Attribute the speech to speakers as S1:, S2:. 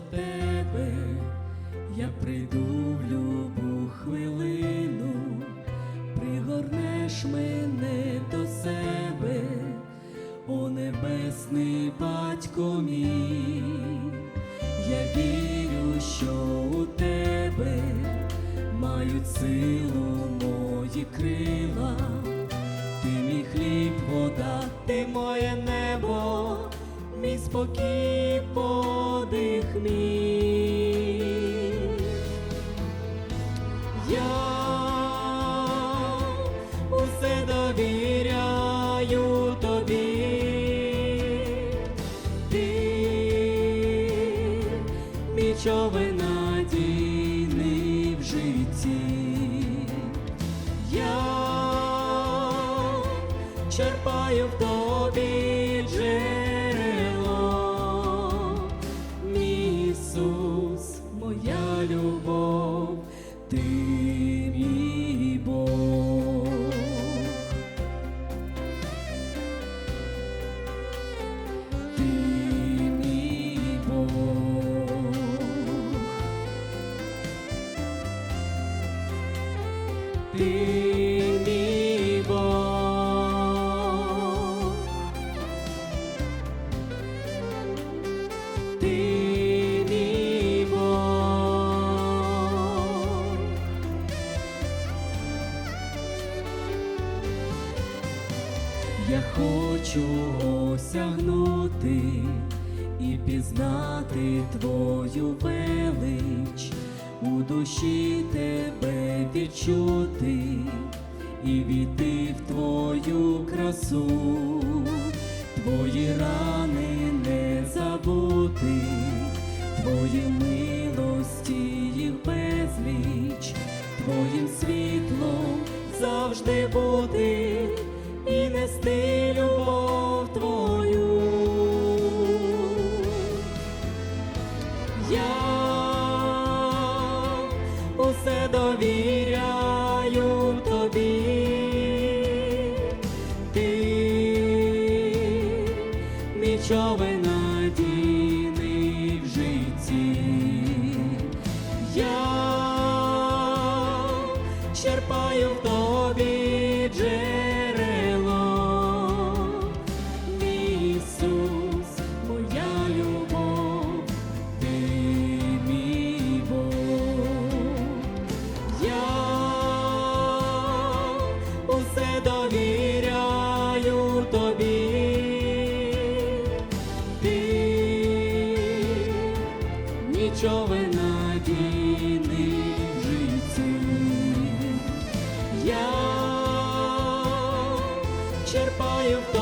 S1: тебе, я прийду в любу хвилину, пригорнеш мене до себе, о небесний батько мій, я вірю, що у тебе мають силу мої крила. Ти мій хліб, вода, ти моє небо, мій спокій, подих Я усе довіряю тобі. Ти надійний в житті. Я черпаю в тобі джерело, моя любов, ти мій Бог. Я хочу осягнути і пізнати твою велич, у душі тебе відчути і війти в твою красу, твої рани не забути, твої милості їх безліч, твоїм світлом завжди бути нести любов твою. Я усе довіряю тобі. Ти мій човен надійний в житті. Я черпаю в тобі нічого надійний в житті. Я черпаю в